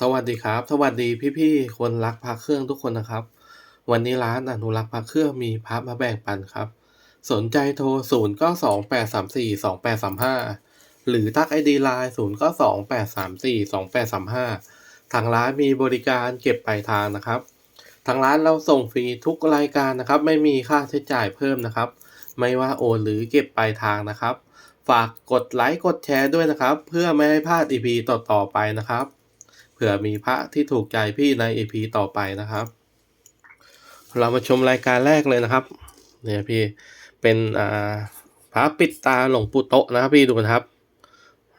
สวัสดีครับ สวัสดีพี่ๆคนรักพระเครื่องทุกคนนะครับ วันนี้ร้านอนุรักษ์พระเครื่องมีพระมาแบ่งปันครับ สนใจโทร 0 9 2 8 3 4 2 8 3 5 หรือทักไอดีไลน์0 9 2 8 3 4 2 8 3 5 ทางร้านมีบริการเก็บปลายทางนะครับ ทางร้านเราส่งฟรีทุกรายการนะครับ ไม่มีค่าใช้จ่ายเพิ่มนะครับ ไม่ว่าโอนหรือเก็บปลายทางนะครับ ฝากกดไลค์กดแชร์ด้วยนะครับ เพื่อไม่ให้พลาด EP ต่อๆไปนะครับ ผื่อมีพระที่ถูกใจพี่ใน EP ต่อไปนะครับ เรามาชมรายการแรกเลยนะครับ เนี่ยพี่เป็นอ่าพระปิดตาหลวงปู่โตะนะครับพี่ดูนะครับ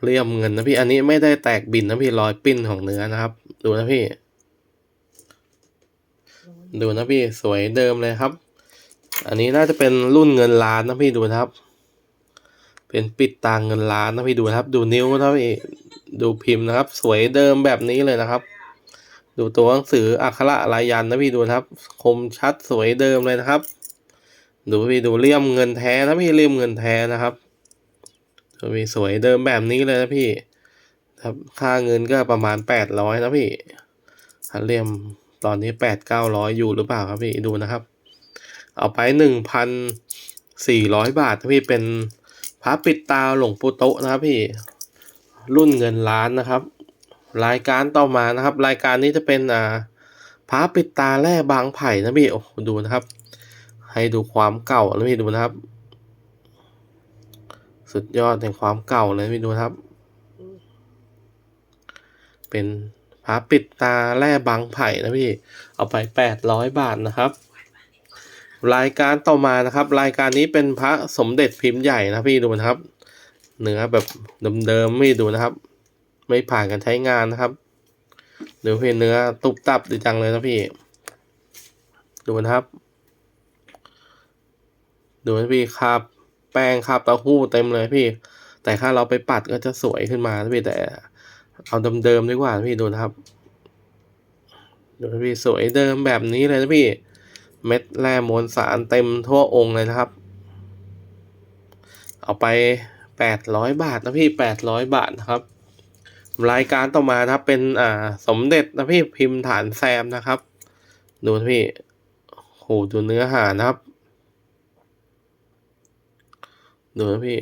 เลี่ยมเงินนะพี่อันนี้ไม่ได้แตกบินนะพี่รอยปิ้นของเนื้อนะครับ ดูนะพี่ ดูนะพี่สวยเดิมเลยครับ อันนี้น่าจะเป็นรุ่นเงินล้านนะพี่ดูนะครับ เป็นปิดตาเงินล้านนะพี่ดูนะครับ ดูนิ้วนะพี่ดูพิมพ์นะครับ สวยเดิมแบบนี้เลยนะครับ ดูตัวหนังสืออักขระลายยันนะพี่ดูนะครับ คมชัดสวยเดิมเลยนะครับ ดูพี่ดูเลี่ยมเงินแท้นะพี่เลี่ยมเงินแท้นะครับดูพี่สวยเดิมแบบนี้เลยนะพี่ครับค่าเงินก็ประมาณแปดร้อยนะพี่ถ้าเลี่ยมตอนนี้แปดเก้าร้อยอยู่หรือเปล่าครับพี่ดูนะครับ เอาไปหนึ่งพันสี่ร้อยบาทนะพี่เป็น พระปิดตาหลวงปู่โตนะครับพี่ รุ่นเงินล้านนะครับ รายการต่อมานะครับ รายการนี้จะเป็นอ่าพระปิดตาแร่บางไผ่นะพี่โอ้ดูนะครับ ให้ดูความเก่านะพี่ดูนะครับ สุดยอดแห่งความเก่าเลยพี่ดูนะครับ เป็นพระปิดตาแร่บางไผ่นะพี่ เอาไปแปดร้อยบาทนะครับ รายการต่อมานะครับ รายการนี้เป็นพระสมเด็จพิมพ์ใหญ่นะพี่ดูนะครับ เนื้อแบบเดิมๆไม่ดูนะครับ ไม่ผ่านการใช้งานนะครับดูพี่เนื้อตุบตับดีจังเลยนะพี่ ดูนะครับ ดูนะพี่คราบแป้งคราบเต้าหู้เต็มเลยพี่ แต่ถ้าเราไปปัดก็จะสวยขึ้นมานะพี่แต่เอาเดิมๆดีกว่านะพี่ดูนะครับ ดูนะพี่สวยเดิมแบบนี้เลยนะพี่ เม็ดแร่มวลสารเต็มทั่วองค์เลยนะครับ เอาไปแปดร้อยบาทนะพี่แปดร้อยบาทนะครับ รายการต่อมานะครับเป็นอ่าสมเด็จนะพี่พิมพ์ฐานแซมนะครับ ดูนะพี่โหดูเนื้อหานะครับ ดูนะพี่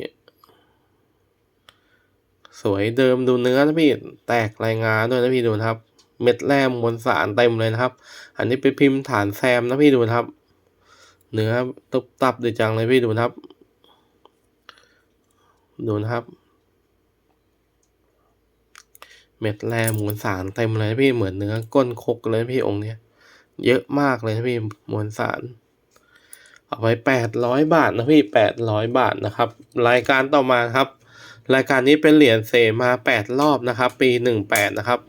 สวยเดิมดูเนื้อนะพี่ แตกรายงานด้วยนะพี่ดูนะครับ เม็ดแร่มวลสารเต็มเลยนะครับ อันนี้เป็นพิมพ์ฐานแซมนะพี่ดูนะครับ เนื้อตุบตับดีจังเลยพี่ดูนะครับ ดูนะครับ เม็ดแร่มวลสารเต็มเลยนะพี่เหมือนเนื้อก้นคกเลยพี่องค์เนี้ย เยอะมากเลยนะพี่มวลสาร เอาไปแปดร้อยบาทนะพี่แปดร้อยบาทนะครับ รายการต่อมาครับรายการนี้เป็นเหรียญเสมาแปดรอบนะครับ ปีหนึ่งแปดนะครับ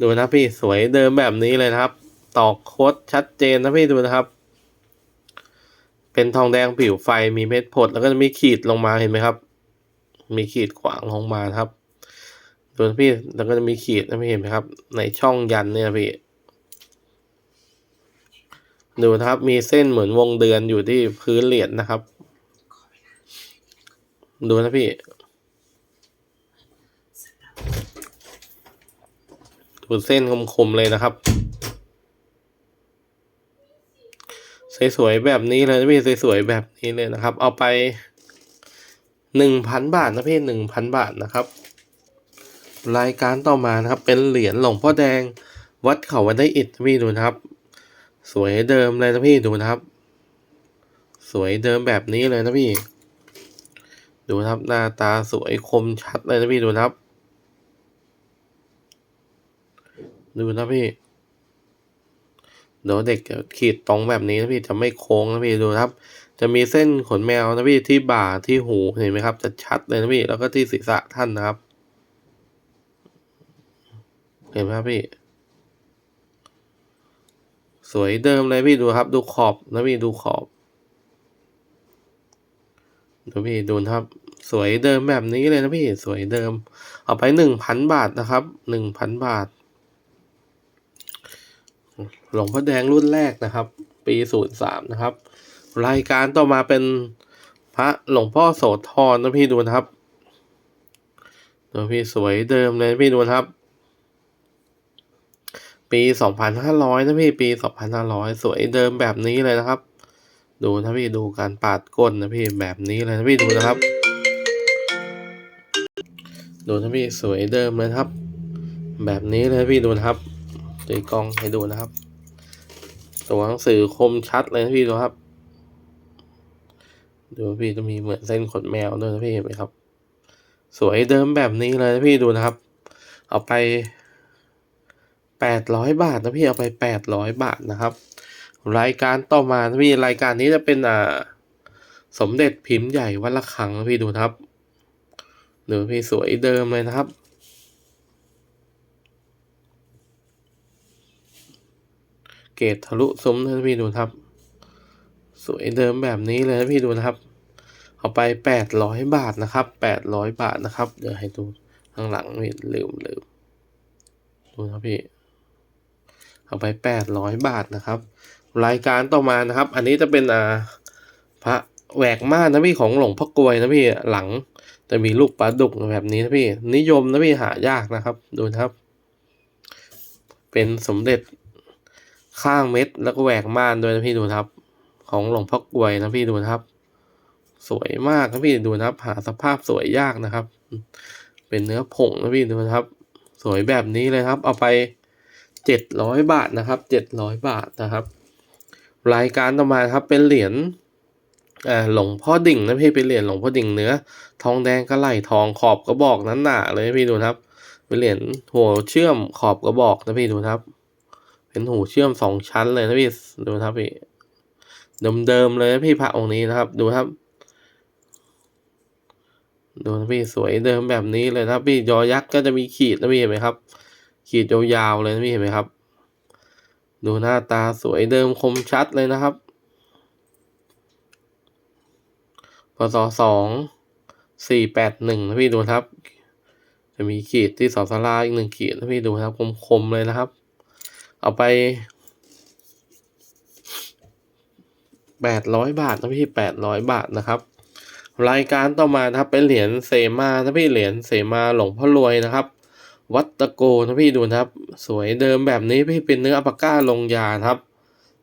ดูนะพี่สวยเดิมแบบนี้เลยนะครับ ตอกโคดชัดเจนนะพี่ดูนะครับ เป็นทองแดงผิวไฟมีเม็ดผดแล้วก็จะมีขีดลงมาเห็นไหมครับ มีขีดขวางลงมาครับดูนะพี่แล้วก็จะมีขีดนะพี่เห็นไหมครับ ในช่องยันเนี่ยพี่ดูนะครับมีเส้นเหมือนวงเดือนอยู่ที่พื้นเหรียญนะครับ ดูนะพี่ ดเส้นคมๆเลยนะครับ สวยๆแบบนี้เลยนะพี่สวยๆแบบนี้เลยนะครับ เอาไปหนึ่งพันบาทนะพี่หนึ่งพันบาทนะครับ รายการต่อมานะครับ เป็นเหรียญหลวงพ่อแดงวัดเขาวันได้อิฐนะพี่ดูนะครับ สวยเดิมเลยนะพี่ดูนะครับ สวยเดิมแบบนี้เลยนะพี่ ดูนะครับหน้าตาสวยคมชัดเลยนะพี่ดูนะครับ ดูนะพี่เดี๋ยวเด็กจะขีดตรงแบบนี้นะพี่จะไม่โค้งนะพี่ดูครับ จะมีเส้นขนแมวนะพี่ที่บ่าที่หูเห็นไหมครับ จะชัดเลยนะพี่แล้วก็ที่ศีรษะท่านนะครับ เห็นไหมครับพี่ สวยเดิมเลยพี่ดูครับ ดูขอบนะพี่ดูขอบดูพี่ดูครับ สวยเดิมแบบนี้เลยนะพี่สวยเดิม เอาไปหนึ่งพันบาทนะครับหนึ่งพันบาท หลวงพ่อแดงรุ่นแรกนะครับ ปีศูนย์สามนะครับ รายการต่อมาเป็นพระหลวงพ่อโสธรนะพี่ดูนะครับดูพี่สวยเดิมเลยพี่ดูนะครับ ปีสองพันห้าร้อยนะพี่ปีสองพันห้าร้อยสวยเดิมแบบนี้เลยนะครับ ดูนะพี่ดูการปาดก้นนะพี่แบบนี้เลยนะพี่ดูนะครับ ดูนะพี่สวยเดิมเลยครับ แบบนี้เลยพี่ดูนะครับ ตีกองให้ดูนะครับ ตัวหนังสือคมชัดเลยนะพี่ดูครับ ดูพี่จะมีเหมือนเส้นขนแมวด้วยนะพี่เห็นไหมครับ สวยเดิมแบบนี้เลยนะพี่ดูนะครับ เอาไปแปดร้อยบาทนะพี่เอาไปแปดร้อยบาทนะครับ รายการต่อมานะพี่รายการนี้จะเป็นอ่าสมเด็จพิมพ์ใหญ่วัดละคังนะพี่ดูนะครับดูพี่สวยเดิมเลยนะครับ เกรดทะลุซุ้มนะพี่ดูครับ สวยเดิมแบบนี้เลยนะพี่ดูนะครับ เอาไปแปดร้อยบาทนะครับแปดร้อยบาทนะครับ เดี๋ยวให้ดูข้างหลังพี่ลืมลืมดูนะพี่ เอาไปแปดร้อยบาทนะครับ รายการต่อมานะครับ อันนี้จะเป็นอ่าพระแหวกม่านนะพี่ของหลวงพ่อกลวยนะพี่หลังจะมีลูกปลาดุกแบบนี้นะพี่นิยมนะพี่หายากนะครับ ดูนะครับ เป็นสมเด็จ ข้างเม็ดแล้วก็แหวกม่านด้วยนะพี่ดูครับ ของหลวงพ่อกวยนะพี่ดูครับ สวยมากนะพี่ดูนะครับ หาสภาพสวยยากนะครับ เป็นเนื้อผงนะพี่ดูนะครับ สวยแบบนี้เลยครับ เอาไปเจ็ดร้อยบาทนะครับเจ็ดร้อยบาทนะครับ รายการต่อมาครับเป็นเหรียญอ่าหลวงพ่อดิ่งนะพี่เป็นเหรียญหลวงพ่อดิ่งเนื้อ ทองแดงกระไหลทองขอบกระบอกนั้นหนาเลยพี่ดูครับ เป็นเหรียญหัวเชื่อมขอบกระบอกนะพี่ดูครับ เป็นหูเชื่อมสองชั้นเลยนะพี่ดูนะครับพี่เดิมๆเลยนะพี่พระองค์นี้นะครับ ดูครับ ดูนะพี่สวยเดิมแบบนี้เลยนะครับพี่ยอยักษ์ก็จะมีขีดนะพี่เห็นไหมครับ ขีดยาวๆเลยนะพี่เห็นไหมครับ ดูหน้าตาสวยเดิมคมชัดเลยนะครับพศสองสี่แปดหนึ่งนะพี่ดูนะครับ จะมีขีดที่สอสลาอีกหนึ่งขีดนะพี่ดูนะครับคมๆเลยนะครับ เอาไปแปดร้อยบาทนะพี่แปดร้อยบาทนะครับ รายการต่อมานะครับเป็นเหรียญเสมานะพี่เหรียญเสมาหลวงพ่อรวยนะครับ วัตโกนะพี่ดูนะครับ สวยเดิมแบบนี้พี่เป็นเนื้ออัปปาก้าลงยาครับ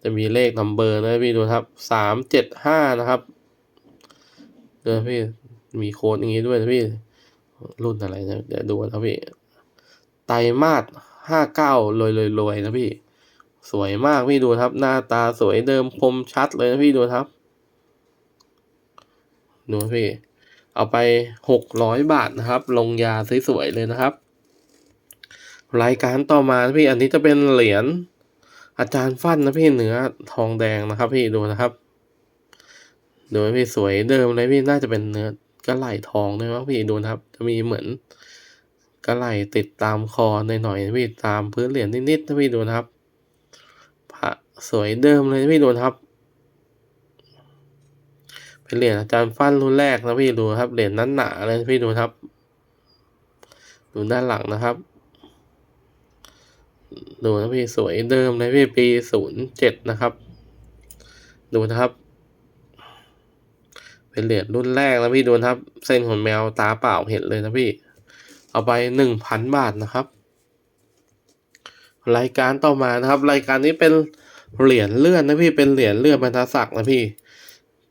จะมีเลขนัมเบอร์นะพี่ดูครับสามเจ็ดห้านะครับเดี๋ยวพี่มีโค้ดอย่างนี้ด้วยนะพี่รุ่นอะไรนะเดี๋ยวดูนะพี่ไตรมาส ห้าเก้ารวยรวยรวยนะพี่ สวยมากพี่ดูครับ หน้าตาสวยเดิมคมชัดเลยนะพี่ดูครับ ดูพี่ เอาไปหกร้อยบาทนะครับ ลงยาสวยๆเลยนะครับ รายการต่อมาพี่อันนี้จะเป็นเหรียญอาจารย์ฟันนะพี่เนื้อทองแดงนะครับ พี่ดูนะครับดูพี่สวยเดิมเลยพี่น่าจะเป็นเนื้อกระไหล่ทองด้วยมั้งพี่ดูนะครับ จะมีเหมือน กระไหลติดตามคอหน่อยๆนะพี่ตามพื้นเหรียญนิดๆนะพี่ดูนะครับพระสวยเดิมเลยนะพี่ดูนะครับ เป็นเหรียญอาจารย์ฟันรุ่นแรกนะพี่ดูครับเหรียญนั้นหนาเลยนะพี่ดูครับ ดูด้านหลังนะครับ ดูนะพี่สวยเดิมเลยพี่ปีศูนย์เจ็ดนะครับ ดูนะครับเป็นเหรียญรุ่นแรกนะพี่ดูนะครับ เส้นขนแมวตาเปล่าเห็นเลยนะพี่ เอาไปหนึ่งพันบาทนะครับ รายการต่อมานะครับ รายการนี้เป็นเหรียญเลื่อนนะพี่เป็นเหรียญเลื่อนบรรทัดศักดิ์นะพี่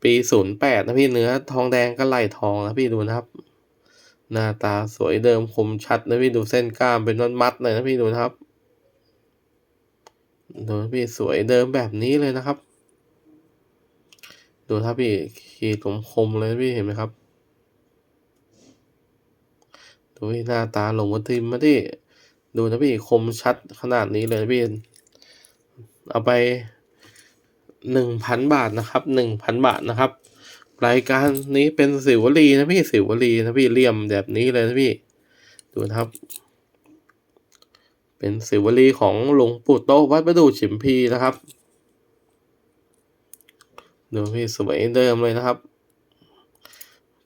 ปีศูนย์แปดนะพี่เนื้อทองแดงก็ไหลทองนะพี่ดูนะครับ หน้าตาสวยเดิมคมชัดนะพี่ดูเส้นกล้ามเป็นนวลมัดเลยนะพี่ดูนะครับดูนะพี่สวยเดิมแบบนี้เลยนะครับ ดูครับพี่ขีดคมๆเลยนะพี่เห็นไหมครับ ดูพี่หน้าตาหลงวัทิมมาที่ดูนะพี่คมชัดขนาดนี้เลยนะพี่ เอาไปหนึ่งพันบาทนะครับหนึ่งพันบาทนะครับ รายการนี้เป็นสิวลีนะพี่สิวลีนะพี่เลี่ยมแบบนี้เลยนะพี่ ดูนะครับ เป็นสิวลีของหลวงปู่โตวัดประดูฉิมพีนะครับ ดูพี่สวยเดิมเลยนะครับ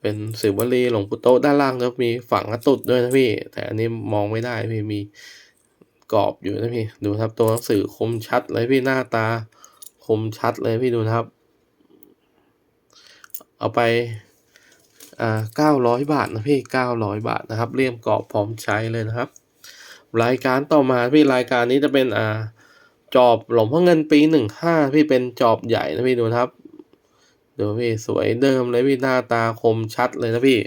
เป็นสิวลีหลวงปู่โตด้านล่างแล้วมีฝังกระตุดด้วยนะพี่ แต่อันนี้มองไม่ได้พี่มีกรอบอยู่นะพี่ดูครับตัวหนังสือคมชัดเลยพี่หน้าตาคมชัดเลยพี่ดูนะครับ เอาไปอ่าเก้าร้อยบาทนะพี่เก้าร้อยบาทนะครับเลี่ยมกรอบพร้อมใช้เลยนะครับ รายการต่อมาพี่รายการนี้จะเป็นอ่าจอบหลวงพ่อเงินปีหนึ่งห้าพี่เป็นจอบใหญ่นะพี่ดูนะครับ ดูพี่สวยเดิมเลยพี่หน้าตาคมชัดเลยนะพี่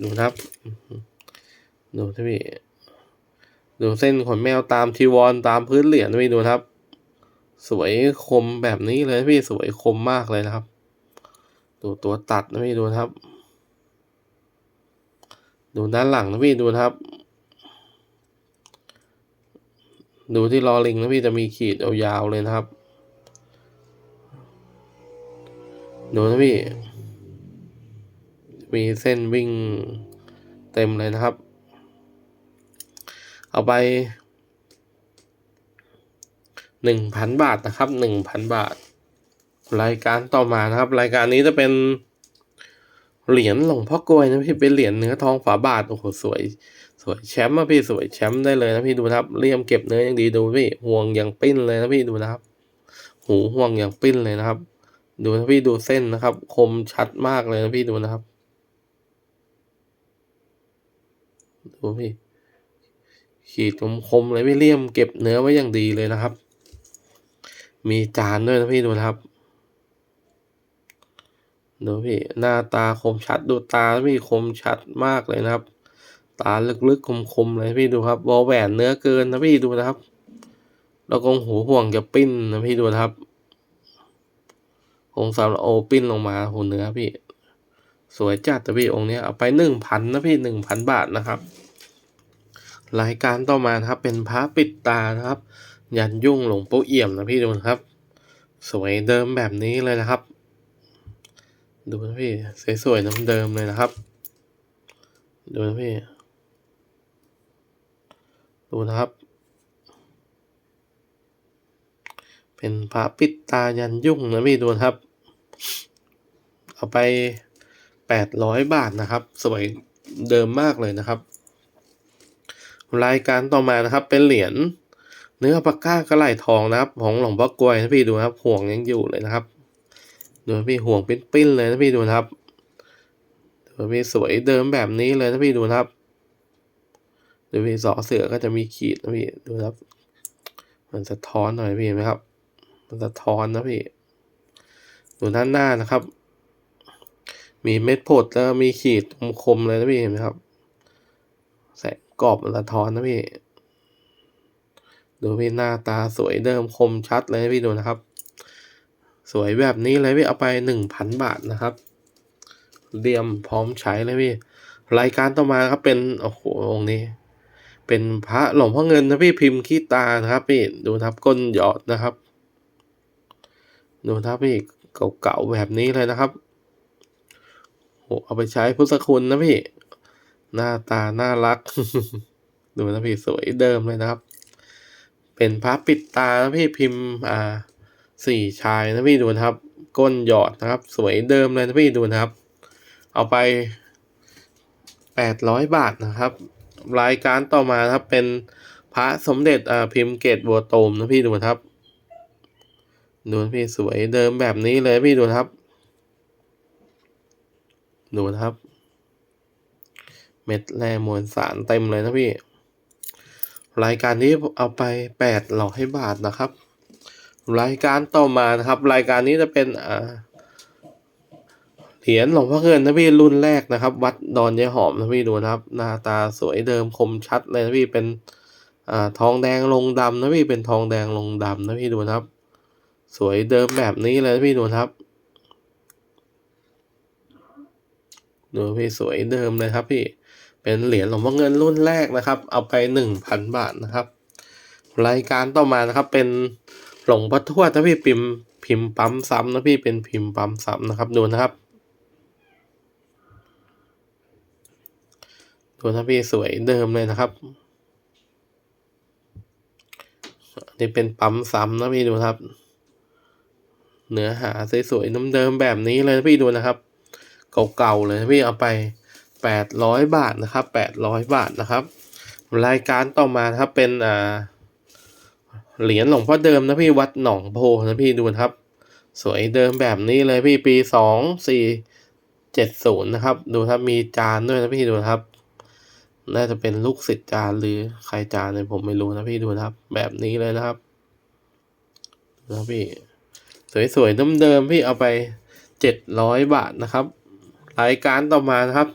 ดูนะครับ ดูนะพี่ ดูเส้นขนแมวตามทีวอนตามพื้นเหรียญนะพี่ดูนะครับ สวยคมแบบนี้เลยนะพี่สวยคมมากเลยนะครับ ดูตัวตัดนะพี่ดูนะครับ ดูด้านหลังนะพี่ดูนะครับ ดูที่ลอลิงนะพี่จะมีขีดยาวๆเลยนะครับ ดูนะพี่ มีเส้นวิ่งเต็มเลยนะครับ เอาไปหนึ่งพันบาทนะครับหนึ่งพันบาท รายการต่อมานะครับ รายการนี้จะเป็นเหรียญหลวงพ่อกลวยนะพี่เป็นเหรียญเนื้อทองฝาบาทโอ้โหสวย สวยแชมป์อะพี่สวยแชมป์ได้เลยนะพี่ดูนะครับเลี่ยมเก็บเนื้ออย่างดีดูพี่ห่วงอย่างปิ้นเลยนะพี่ดูนะครับ หูห่วงอย่างปิ้นเลยนะครับ ดูนะพี่ดูเส้นนะครับ คมชัดมากเลยนะพี่ดูนะครับ ดูพี่ ขีดคมๆเลยพี่เลี่ยมเก็บเนื้อไว้อย่างดีเลยนะครับ มีจานด้วยนะพี่ดูนะครับ ดูพี่หน้าตาคมชัดดูตาพี่คมชัดมากเลยนะครับ ตาลึกๆคมๆเลยพี่ดูครับวอลแหวนเนื้อเกินนะพี่ดูนะครับแล้วก็หูห่วงจะปิ้นนะพี่ดูนะครับ องค์สาโอปิ้นลงมาหูเนื้อพี่ สวยจัดแต่พี่องค์นี้เอาไปหนึ่งพันนะพี่หนึ่งพันบาทนะครับ รายการต่อมานะครับเป็นพระปิดตานะครับ ยันยุ่งหลวงปู่เอี่ยมนะพี่ดูนะครับ สวยเดิมแบบนี้เลยนะครับ ดูนะพี่สวยๆน้ำเดิมเลยนะครับ ดูนะพี่ดูนะครับ เป็นพระปิดตายันยุ่งนะพี่ดูนะครับ เอาไปแปดร้อยบาทนะครับสวยเดิมมากเลยนะครับ รายการต่อมานะครับ เป็นเหรียญเนื้อปากก้ากระไหลทองนะครับ ของหลวงพ่อกลวยนะพี่ดูนะครับ ห่วงยังอยู่เลยนะครับดูพี่ห่วงปิ้นๆเลยนะพี่ดูนะครับดูพี่สวยเดิมแบบนี้เลยนะพี่ดูนะครับดูพี่สอเสือก็จะมีขีดนะพี่ดูครับ มันสะท้อนหน่อยพี่เห็นไหมครับ มันสะท้อนนะพี่ ดูด้านหน้านะครับ มีเม็ดโพดแล้วมีขีดคมเลยนะพี่เห็นไหมครับแสงกรอบมันสะท้อนนะพี่ดูพี่หน้าตาสวยเดิมคมชัดเลยนะพี่ดูนะครับ สวยแบบนี้เลยพี่เอาไปหนึ่งพันบาทนะครับเตรียมพร้อมใช้เลยพี่รายการต่อมาครับเป็นโอ้โหองค์นี้ เป็นพระหลวงพ่อเงินนะพี่พิมพ์ขี้ตานะครับพี่ดูนะครับก้นหยอดนะครับ ดูนะครับพี่ เก่าๆแบบนี้เลยนะครับโหเอาไปใช้พุทธคุณนะพี่ หน้าตาน่ารัก ดูนะพี่สวยเดิมเลยนะครับ เป็นพระปิดตานะพี่พิมพ์อ่าสี่ชายนะพี่ดูนะครับ ก้นหยอดนะครับ สวยเดิมเลยนะพี่ดูนะครับ เอาไปแปดร้อยบาทนะครับ รายการต่อมานะครับเป็นพระสมเด็จอ่าพิมพ์เกตบัวโตมนะพี่ดูนะครับ ดูนพี่สวยเดิมแบบนี้เลยพี่ดูนครับ ดูนะครับ เม็ดแร่มวลสารเต็มเลยนะพี่ รายการนี้เอาไปแปดร้อยบาทนะครับ รายการต่อมานะครับ รายการนี้จะเป็นอ่าเหรียญหลวงพ่อเงินนะพี่รุ่นแรกนะครับ วัดดอนยายหอมนะพี่ดูนะครับ หน้าตาสวยเดิมคมชัดเลยนะพี่เป็นอ่าทองแดงลงดำนะพี่เป็นทองแดงลงดำนะพี่ดูนะครับ สวยเดิมแบบนี้เลยพี่ดูนะครับดูพี่สวยเดิมเลยครับพี่เป็นเหรียญหลวงพ่อเงินรุ่นแรกนะครับ เอาไปหนึ่งพันบาทนะครับ รายการต่อมานะครับ เป็นหลงพ่อทวดนะพี่พิมพิมพ์ปั๊มซ้ำนะพี่เป็นพิมพ์ปั๊มซ้ำนะครับดูนะครับดูนะพี่สวยเดิมเลยนะครับนนี่เป็นปั๊มซ้ำนะพี่ดูนะครับ เนื้อหาสวยๆน้ำเดิมแบบนี้เลยนะพี่ดูนะครับ เก่าๆเลยนะพี่เอาไปแปดร้อยบาทนะครับแปดร้อยบาทนะครับ รายการต่อมานะครับเป็นอ่าเหรียญหลวงพ่อเดิมนะพี่วัดหนองโพนะพี่ดูนะครับ สวยเดิมแบบนี้เลยพี่ปีสองสี่เจ็ดศูนย์นะครับ ดูครับมีจานด้วยนะพี่ดูนะครับ น่าจะเป็นลูกศิษย์จานหรือใครจานเนี่ยผมไม่รู้นะพี่ดูนะครับ แบบนี้เลยนะครับนะพี่ สวยๆเดิมๆพี่เอาไปเจ็ดร้อยบาทนะครับรายการต่อมานะครับ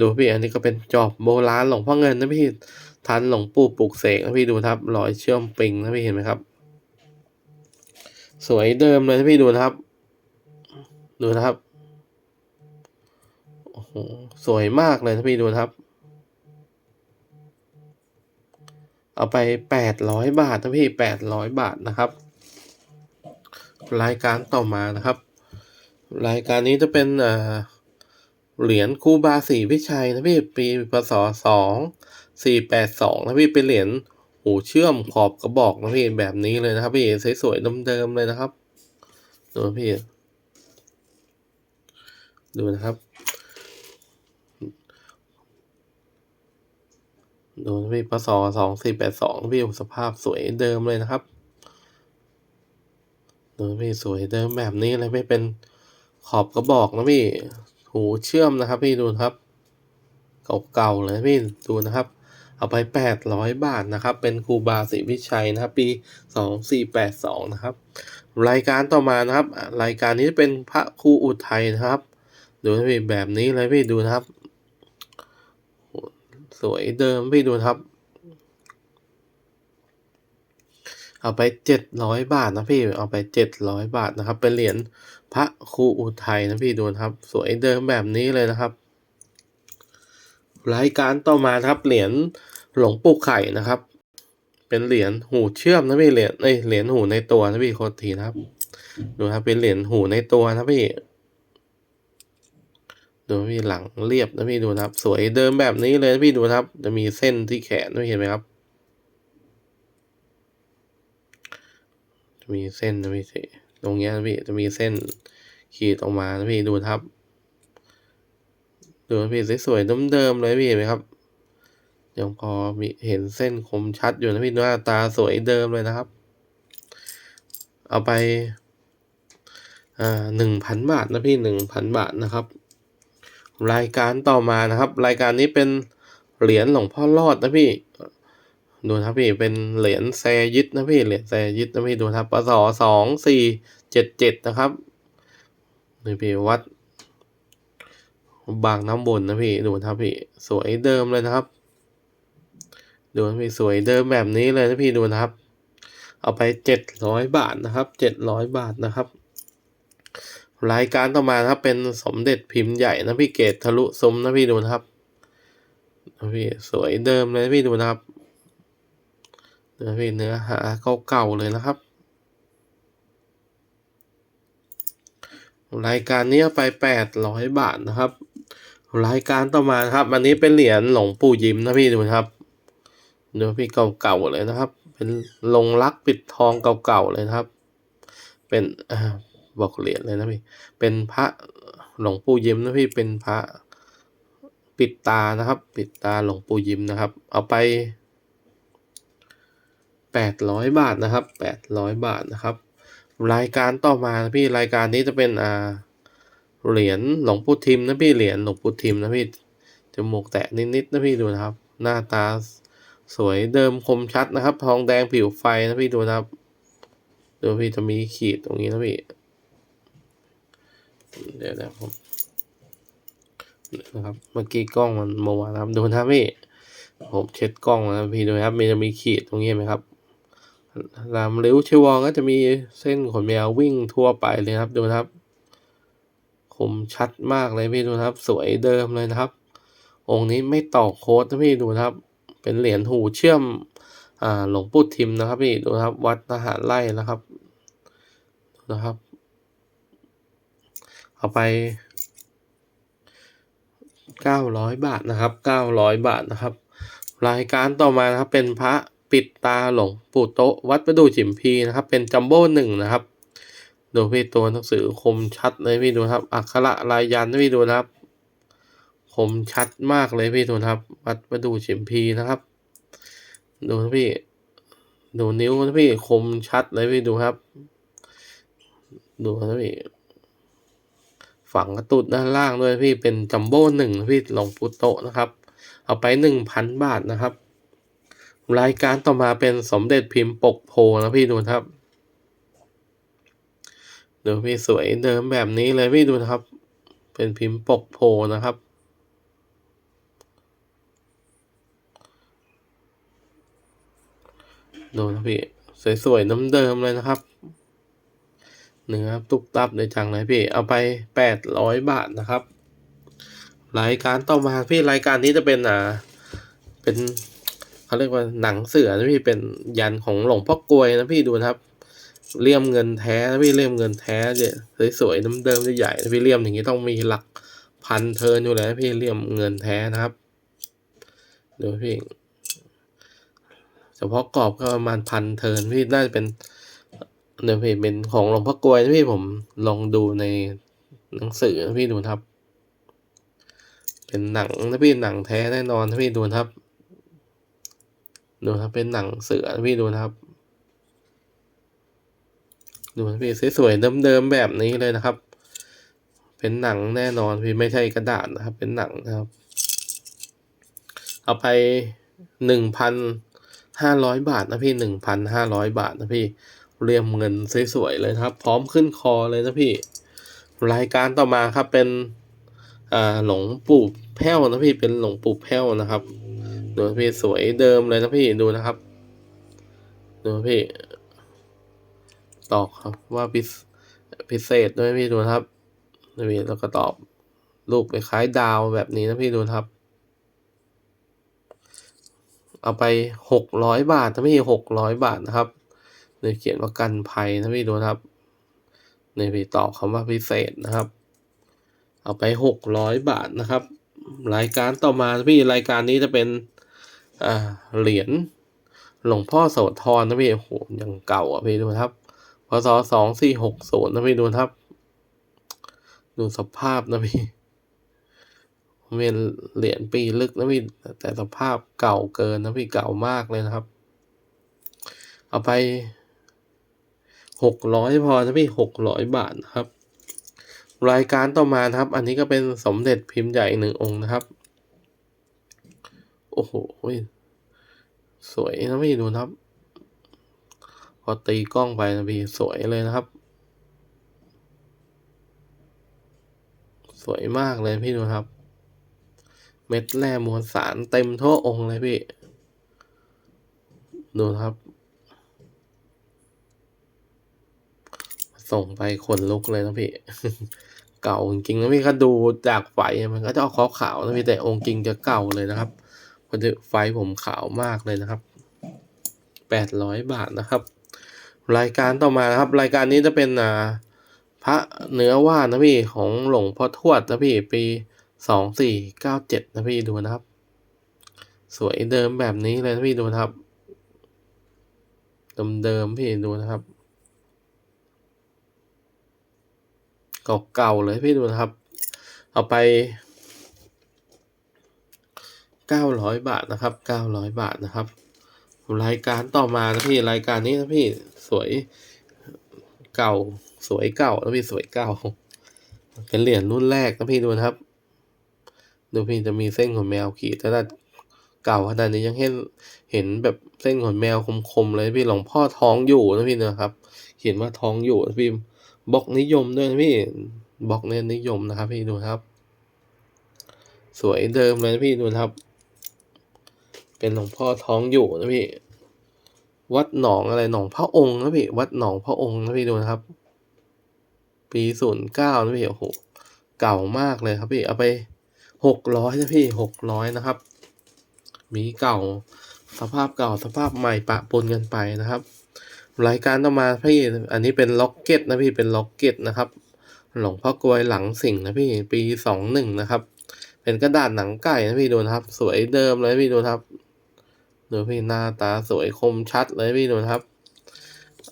ดูพี่อันนี้ก็เป็นจอบโบราณหลวงพ่อเงินนะพี่ทันหลวงปู่ปลุกเสกนะพี่ดูครับรอยเชื่อมปิงนะพี่เห็นไหมครับ สวยเดิมเลยนะพี่ดูนะครับ ดูนะครับโอ้โหสวยมากเลยนะพี่ดูนะครับ เอาไปแปดร้อยบาทนะพี่แปดร้อยบาทนะครับ รายการต่อมานะครับ รายการนี้จะเป็นเหรียญคูบาศรีพิชัยนะพี่ปีพศสองสี่แปดสองนะพี่เป็นเหรียญหูเชื่อมขอบกระบอกนะพี่แบบนี้เลยนะครับพี่สวยๆเดิมๆเลยนะครับดูพี่ ดูนะครับดูพี่พศสองสี่แปดสองพี่สภาพสวยเดิมเลยนะครับ นะพี่สวยเดิมแบบนี้เลยไม่เป็นขอบกระบอกนะพี่หูเชื่อมนะครับ พี่ดูครับ เก่าๆเลยพี่ดูนะครับ เอาไปแปดร้อยบาทนะครับ เป็นครูบาศรีวิชัยนะครับ ปีสองสี่แปดสองนะครับ รายการต่อมานะครับ รายการนี้เป็นพระครูอุทัยนะครับ ดูนะพี่แบบนี้เลยพี่ดูนะครับ สวยเดิมพี่ดูนะครับ เอาไปเจ็ดร้อยบาทนะพี่เอาไปเจ็ดร้อยบาทนะครับ เป็นเหรียญพระครูอุทัยนะพี่ดูนะครับ สวยเดิมแบบนี้เลยนะครับ รายการต่อมาครับเหรียญหลวงปู่ไข่นะครับ เป็นเหรียญหูเชื่อมนะพี่เหรียญเอ้ยเหรียญหูในตัวนะพี่โคตรทีนะครับ ดูครับเป็นเหรียญหูในตัวนะพี่ดูพี่หลังเรียบนะพี่ดูนะครับ สวยเดิมแบบนี้เลยนะพี่ดูนะครับ จะมีเส้นที่แขนด้วยเห็นไหมครับ จะ มีเส้นนะพี่สิตรงเนี้ยนะพี่จะมีเส้นขีดออกมานะพี่ดูนะครับ ดูพี่สวยๆเดิมๆเลยพี่เห็นไหมครับยังพอมีเห็นเส้นคมชัดอยู่นะพี่หน้าตาสวยเดิมเลยนะครับ เอาไปอ่าหนึ่งพันบาทนะพี่หนึ่งพันบาทนะครับ รายการต่อมานะครับ รายการนี้เป็นเหรียญหลวงพ่อรอดนะพี่ ดูนะครับพี่เป็นเหรียญแซยิดนะพี่เหรียญแซยิดนะพี่ดูนะครับปศสองสี่เจ็ดเจ็ดนะครับนี่พี่วัด บางน้ำบนนะพี่ดูนะครับพี่สวยเดิมเลยนะครับ ดูนะพี่สวยเดิมแบบนี้เลยนะพี่ดูนะครับ เอาไปเจ็ดร้อยบาทนะครับเจ็ดร้อยบาทนะครับ รายการต่อมาครับเป็นสมเด็จพิมพ์ใหญ่นะพี่เกตทะลุซุ้มนะพี่ดูนะครับนะพี่สวยเดิมเลยพี่ดูนะครับ เนื้อพี่เนื้อหาเก่าๆเลยนะครับ รายการนี้ไปแปดร้อยบาทนะครับ รายการต่อมาครับ อันนี้เป็นเหรียญหลวงปู่ยิ้มนะพี่ดูครับเนื้อพี่เก่าๆเลยนะครับ เป็นลงรักปิดทองเก่าๆเลยนะครับ เป็นอบอกเหรียญเลยนะพี่เป็นพระหลวงปู่ยิ้มนะพี่เป็นพระปิดตานะครับ ปิดตาหลวงปู่ยิ้มนะครับ เอาไป แปดร้อยบาทนะครับแปดร้อยบาทนะครับ รายการต่อมานะพี่รายการนี้จะเป็นอ่าเหรียญหลวงปู่ทิมนะพี่เหรียญหลวงปู่ทิมนะพี่จมูกแตะนิดๆนะพี่ดูนะครับ หน้าตาสวยเดิมคมชัดนะครับ ทองแดงผิวไฟนะพี่ดูนะครับดูพี่จะมีขีดตรงนี้นะพี่เดี๋ยวนะผมนะครับเมื่อกี้กล้องมันมัวนะครับดูนะพี่ผมเช็ดกล้องแล้วพี่ดูนะครับมันจะมีขีดตรงนี้ไหมครับ ลามริ้วชิวองก็จะมีเส้นขนแมววิ่งทั่วไปเลยครับดูนะครับ คมชัดมากเลยพี่ดูนะครับ สวยเดิมเลยนะครับ องค์นี้ไม่ตอกโค้ดนะพี่ดูนะครับ เป็นเหรียญหูเชื่อมอ่าหลวงปู่ทิมนะครับพี่ดูนะครับ วัดทหารไล่นะครับนะครับ เอาไปเก้าร้อยบาทนะครับเก้าร้อยบาทนะครับ รายการต่อมานะครับเป็นพระ ปิดตาหลงปู่โตะวัดประดูฉิมพีนะครับ เป็นจัมโบ้หนึ่งนะครับ ดูพี่ตัวหนังสือคมชัดเลยพี่ดูครับ อักขระลายยันพี่ดูนะครับ คมชัดมากเลยพี่ดูนะครับ วัดประดูฉิมพีนะครับ ดูนะพี่ ดูนิ้วนะพี่คมชัดเลยพี่ดูครับ ดูนะพี่ฝังกระตุดด้านล่างด้วยพี่เป็นจัมโบ้หนึ่งพี่หลงปู่โตะนะครับ เอาไปหนึ่งพันบาทนะครับ รายการต่อมาเป็นสมเด็จพิมพ์ปกโพนะพี่ดูครับดูพี่สวยเดิมแบบนี้เลยพี่ดูนะครับ เป็นพิมพ์ปกโพนะครับ ดูนะพี่สวยๆน้ำเดิมเลยนะครับ เนื้อตุบตับเลยจังเลยพี่ เอาไปแปดร้อยบาทนะครับ รายการต่อมาพี่รายการนี้จะเป็นอ่าเป็น เขาเรียกว่าหนังเสือนะพี่เป็นยันของหลวงพ่อกลวยนะพี่ดูนะครับเลี่ยมเงินแท้นะพี่เลี่ยมเงินแท้เนี่ยสวยๆน้ำเดิมใหญ่ๆนะพี่เลี่ยมอย่างนี้ต้องมีหลักพันเทินอยู่แล้วนะพี่เลี่ยมเงินแท้นะครับดูพี่เฉพาะกรอบก็ประมาณพันเทินพี่น่าจะเป็นเดี๋ยวพี่เป็นของหลวงพ่อกลวยนะพี่ผมลองดูในหนังสือนะพี่ดูนะครับ เป็นหนังนะพี่หนังแท้แน่นอนนะพี่ดูนะครับ ดูครับเป็นหนังเสือพี่ดูนะครับ ดูพี่สวยๆเดิมๆแบบนี้เลยนะครับ เป็นหนังแน่นอนพี่ไม่ใช่กระดาษนะครับ เป็นหนังนะครับ เอาไปหนึ่งพันห้าร้อยบาทนะพี่หนึ่งพันห้าร้อยบาทนะพี่เรียมเงินสวยๆเลยครับ พร้อมขึ้นคอเลยนะพี่ รายการต่อมาครับเป็นอ่าหลงปู่แพ้วนะพี่เป็นหลงปู่แพ้วนะครับ ดูพี่สวยเดิมเลยนะพี่ดูนะครับ ดูพี่ตอกครับว่าพิเศพิเศษด้วยพี่ดูนะครับนะพี่แล้วก็ตอบรูปคล้ายดาวแบบนี้นะพี่ดูนะครับ เอาไปหกร้อยบาทนะพี่หกร้อยบาทนะครับเนี่ยเขียนว่ากันภัยนะพี่ดูนะครับเนี่ยพี่ตอบคำว่าพิเศษนะครับ เอาไปหกร้อยบาทนะครับ รายการต่อมาพี่รายการนี้จะเป็น เหรียญหลวงพ่อโสธรนะพี่โอ้โหยังเก่าอะพี่ดูครับพศสองสี่หกศูนย์นะพี่ดูครับ ดูสภาพนะพี่เป็นเหรียญปีลึกนะพี่แต่สภาพเก่าเกินนะพี่เก่ามากเลยนะครับ เอาไปหกร้อยพอนะพี่หกร้อยบาทนะครับ รายการต่อมาครับ อันนี้ก็เป็นสมเด็จพิมพ์ใหญ่หนึ่งองค์นะครับ โอ้โห สวยนะพี่ดูนะครับ พอตีกล้องไปนะพี่สวยเลยนะครับ สวยมากเลยพี่ดูครับ เม็ดแร่มวลสารเต็มทั่วองค์เลยพี่ ดูครับ ส่งไปขนลุกเลยนะพี่เก่าจริงๆนะพี่ก็ดูจากไฟมันก็จะออกขาวๆนะพี่แต่องค์จริงจะเก่าเลยนะครับ พราะไฟผมขาวมากเลยนะครับแปดร้อยบาทนะครับ รายการต่อมานะครับ รายการนี้จะเป็นอ่าพระเนื้อว่านนะพี่ของหลวงพ่อทวดนะพี่ปีสองสี่เก้าเจ็ดนะพี่ดูนะครับ สวยเดิมแบบนี้เลยนะพี่ดูนะครับเดิมๆพี่ดูนะครับเก่าๆเลยพี่ดูนะครับ เอาไป เก้าร้อยบาทนะครับเก้าร้อยบาทนะครับ รายการต่อมานะพี่รายการนี้นะพี่สวยเก่าสวยเก่านะพี่สวยเก่า เป็นเหรียญรุ่นแรกนะพี่ดูนะครับ ดูพี่จะมีเส้นขนแมวขีดแต่ถ้าเก่าขนาดนี้ยังเห็นเห็นแบบเส้นขนแมวคมๆเลยพี่หลวงพ่อท้องอยู่นะพี่นะครับ เขียนว่าท้องอยู่นะพี่บล็อกนิยมด้วยนะพี่บล็อกเนี่ยนิยมนะครับ พี่ดูครับ สวยเดิมเลยนะพี่ดูครับ เป็นหลวงพ่อท้องอยู่นะพี่ วัดหนองอะไรหนองพระองค์นะพี่ วัดหนองพระองค์นะพี่ดูนะครับ ปีศูนย์เก้านะพี่โอ้โหเก่ามากเลยครับพี่เอาไปหกร้อยนะพี่หกร้อยนะครับ มีเก่าสภาพเก่าสภาพใหม่ปะปนกันไปนะครับ รายการต่อมาพี่อันนี้เป็นล็อกเก็ตนะพี่เป็นล็อกเก็ตนะครับ หลวงพ่อกลวยหลังสิงนะพี่ปีสองหนึ่งนะครับ เป็นกระดาษหนังไก่นะพี่ดูนะครับ สวยเดิมเลยพี่ดูครับ ดูพี่หน้าตาสวยคมชัดเลยพี่ดูนะครับ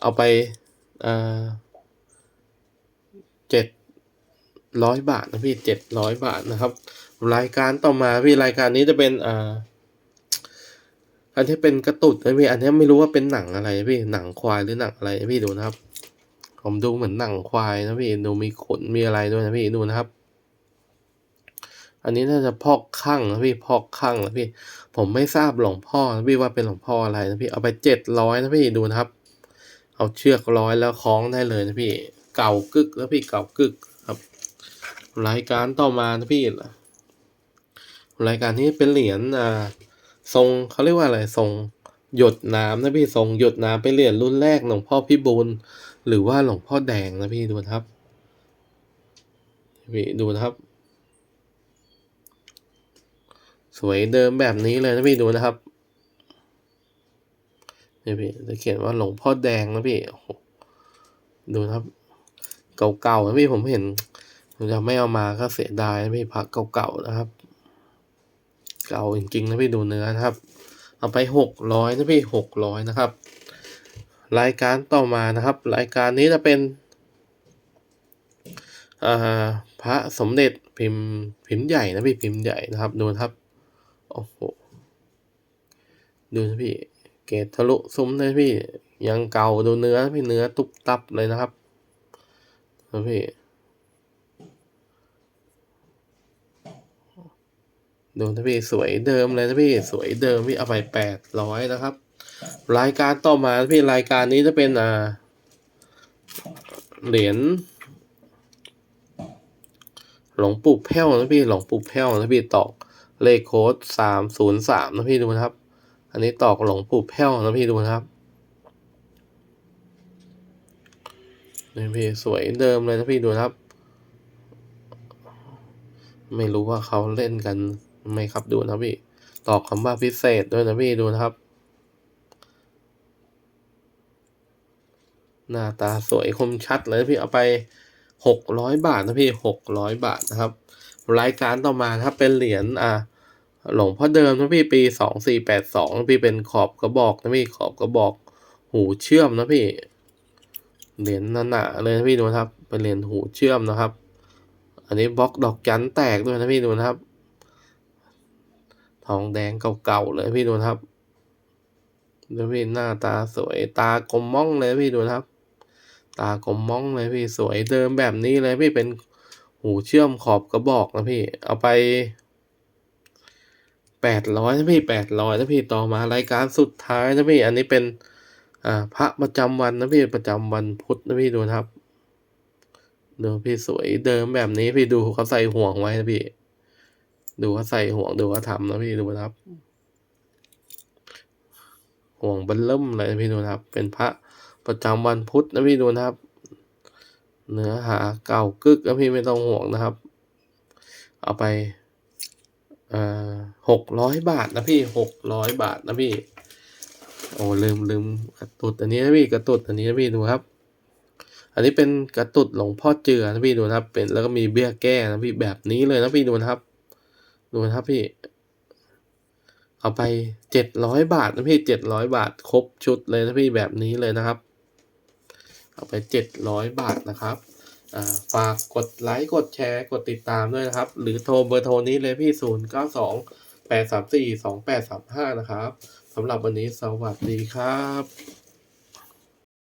เอาไปเจ็ดร้อยบาทนะพี่เจ็ดร้อยบาทนะครับ รายการต่อมาพี่รายการนี้จะเป็นอ่าอันที่เป็นกระตุดนะพี่อันนี้ไม่รู้ว่าเป็นหนังอะไรพี่หนังควายหรือหนังอะไรพี่ดูนะครับ ผมดูเหมือนหนังควายนะพี่ดูมีขนมีอะไรด้วยนะพี่ดูนะครับ อันนี้น่าจะพอกข้างนะพี่พอกข้างนะพี่ ผมไม่ทราบหลวงพ่อนะพี่ว่าเป็นหลวงพ่ออะไรนะพี่เอาไปเจ็ดร้อยนะพี่ดูนะครับ เอาเชือกร้อยแล้วคล้องได้เลยนะพี่ เก่ากึกแล้วพี่เก่ากึกครับ รายการต่อมานะพี่รายการนี้เป็นเหรียญอ่าทรงเขาเรียกว่าอะไรทรงหยดน้ำนะพี่ทรงหยดน้ำเป็นเหรียญรุ่นแรกหลวงพ่อพิบูลหรือว่าหลวงพ่อแดงนะพี่ดูนะครับพี่ดูนะครับ สวยเดิมแบบนี้เลยนะพี่ดูนะครับนี่พี่จะเขียนว่าหลวงพ่อแดงนะพี่ดูนะครับ เก่าๆนะพี่ผมเห็นผมจะไม่เอามาก็เสียดายนะพี่พักเก่าๆนะครับ เก่าจริงๆนะพี่ดูเนื้อนะครับ เอาไปหกร้อยนะพี่หกร้อยนะครับ รายการต่อมานะครับ รายการนี้จะเป็นอ่าพระสมเด็จพิมพ์พิมพ์ใหญ่นะพี่พิมพ์ใหญ่นะครับดูนะครับ โอ้โห ดูนะพี่ เกตทะลุซุ้มเลยพี่ ยังเก่าดูเนื้อพี่เนื้อตุบตับเลยนะครับนะพี่ ดูนะพี่สวยเดิมเลยนะพี่สวยเดิมพี่เอาไปแปดร้อยนะครับ รายการต่อมาพี่รายการนี้จะเป็นอ่าเหรียญหลวงปู่แพ้วนะพี่หลวงปู่แพ้วนะพี่ตอก เลขโค้ดสามศูนย์สามนะพี่ดูนะครับ อันนี้ตอกหลงปู่แพ้วนะพี่ดูนะครับนี่พี่สวยเดิมเลยนะพี่ดูนะครับ ไม่รู้ว่าเขาเล่นกันไหมครับดูนะพี่ ตอกคำว่าพิเศษด้วยนะพี่ดูนะครับ หน้าตาสวยคมชัดเลยนะพี่เอาไปหกร้อยบาทนะพี่หกร้อยบาทนะครับ รายการต่อมานะครับเป็นเหรียญอ่าหลวงพ่อเดิมนะพี่ปีสองสี่แปดสองพี่เป็นขอบกระบอกนะพี่ขอบกระบอก หูเชื่อมนะพี่ เหรียญหนาๆเลยนะพี่ดูนะครับ เป็นเหรียญหูเชื่อมนะครับ อันนี้บล็อกดอกจันแตกด้วยนะพี่ดูนะครับ ทองแดงเก่าๆเลยพี่ดูนะครับดูพี่หน้าตาสวยตากลมม่องเลยพี่ดูนะครับ ตากลมม่องเลยพี่สวยเดิมแบบนี้เลยพี่เป็น หูเชื่อมขอบกระบอกนะพี่ เอาไปแปดร้อยนะพี่แปดร้อยนะพี่ต่อมารายการสุดท้ายนะพี่ อันนี้เป็น อ่า พระประจำวันนะพี่ประจำวันพุธนะพี่ดูครับดูพี่สวยเดิมแบบนี้พี่ดูเขาใส่ห่วงไว้นะพี่ ดูเขาใส่ห่วงดูเขาทำนะพี่ดูนะครับ ห่วงบันเริ่มเลยนะพี่ดูนะครับ เป็นพระประจำวันพุธนะพี่ดูนะครับ เนื้อหาเก่ากึกนะพี่ไม่ต้องห่วงนะครับ เอาไปหกร้อยบาทนะพี่หกร้อยบาทนะพี่ โอ้ลืมลืมกระตุดอันนี้นะพี่กระตุดอันนี้นะพี่ดูครับ อันนี้เป็นกระตุดหลวงพ่อเจือนะพี่ดูนะครับ เป็นแล้วก็มีเบี้ยแก้นะพี่แบบนี้เลยนะพี่ดูนะครับ ดูนะครับพี่ เอาไปเจ็ดร้อยบาทนะพี่เจ็ดร้อยบาทครบชุดเลยนะพี่แบบนี้เลยนะครับ เอาไปเจ็ดร้อยบาทนะครับอ่าฝากกดไลค์กดแชร์กดติดตามด้วยนะครับ หรือโทรเบอร์โทรนี้เลยพี่ศูนย์เก้าสองแปดสามสี่สองแปดสามห้านะครับสำหรับวันนี้สวัสดีครับ